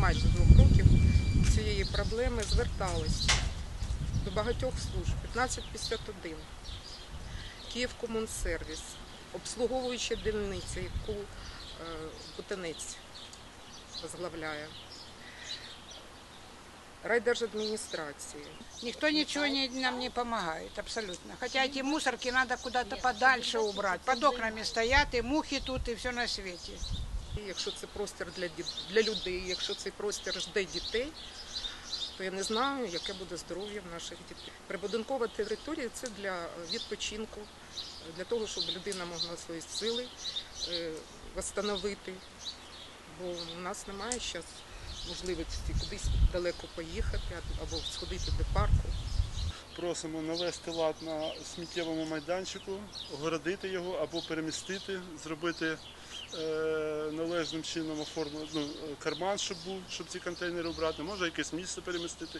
майже двох років цієї проблеми звертались до багатьох служб. 1551, Київкомунсервіс, обслуговуюча дільниця, яку е, Бутинець возглавляє, райдержадміністрації. Никто ничего не, нам не помогает, абсолютно. Хотя эти мусорки надо куда-то подальше убрать. Под окнами стоят, и мухи тут, и все на свете. Якщо це простір для, для людей, якщо цей простір жде дітей, то я не знаю, яке буде здоров'я в наших дітей. Прибудинкова територія це для відпочинку, для того, щоб людина могла свої сили е, восстановити. Бо у нас немає зараз можливості кудись далеко поїхати або сходити до парку. Просимо навести лад на сміттєвому майданчику, огородити його або перемістити, зробити е, належним чином оформити ну, карман, щоб був, щоб ці контейнери обрати, може якесь місце перемістити.